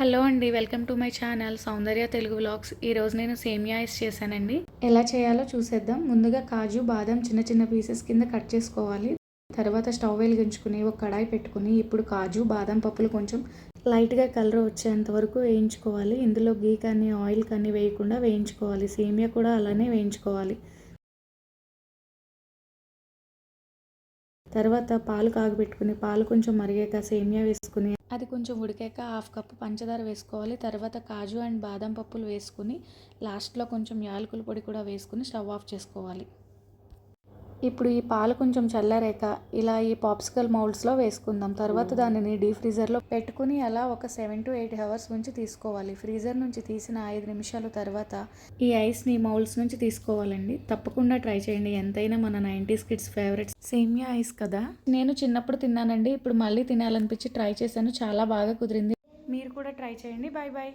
Hello అండి welcome to my channel Soundarya Telugu vlogs. ఈరోజు నేను సేమియా ఐస్ చేశానండి. ఎలా చేయాలో చూసేద్దాం. ముందుగా కాజు బాదం చిన్న చిన్న పీసెస్ కింద కట్ చేసుకోవాలి. తర్వాత స్టవ్ వెలిగించుకుని ఒక కడాయి పెట్టుకుని ఇప్పుడు కాజు బాదం పప్పులు కొంచెం లైట్గా కలర్ వచ్చేంత వరకు వేయించుకోవాలి. ఇందులో గీ కానీ ఆయిల్ కానీ వేయకుండా వేయించుకోవాలి. సేమియా కూడా అలానే వేయించుకోవాలి. తర్వాత పాలు కాగబెట్టుకుని పాలు కొంచెం మరిగాక సేమియా వేసుకుని. అది కొంచెం ఉడికాక హాఫ్ కప్ పంచదార వేసుకోవాలి. తర్వాత కాజు అండ్ బాదం పప్పులు వేసుకుని లాస్ట్లో కొంచెం యాలకుల పొడి కూడా వేసుకుని స్టవ్ ఆఫ్ చేసుకోవాలి. ఇప్పుడు ఈ పాలు కొంచెం చల్లారాక ఇలా ఈ పాప్సికల్ మౌల్డ్స్లో వేసుకుందాం. తర్వాత దానిని డీ ఫ్రీజర్లో పెట్టుకుని అలా ఒక సెవెన్ టు ఎయిట్ అవర్స్ నుంచి తీసుకోవాలి. ఫ్రీజర్ నుంచి తీసిన ఐదు నిమిషాల తర్వాత ఈ ఐస్ని మౌల్డ్స్ నుంచి తీసుకోవాలండి. తప్పకుండా ట్రై చేయండి. ఎంతైనా మన నైంటీస్ కిడ్స్ ఫేవరెట్ సేమియా ఐస్ కదా? నేను చిన్నప్పుడు తిన్నానండి. ఇప్పుడు మళ్ళీ తినాలనిపించి ట్రై చేశాను. చాలా బాగా కుదిరింది. మీరు కూడా ట్రై చేయండి. Bye bye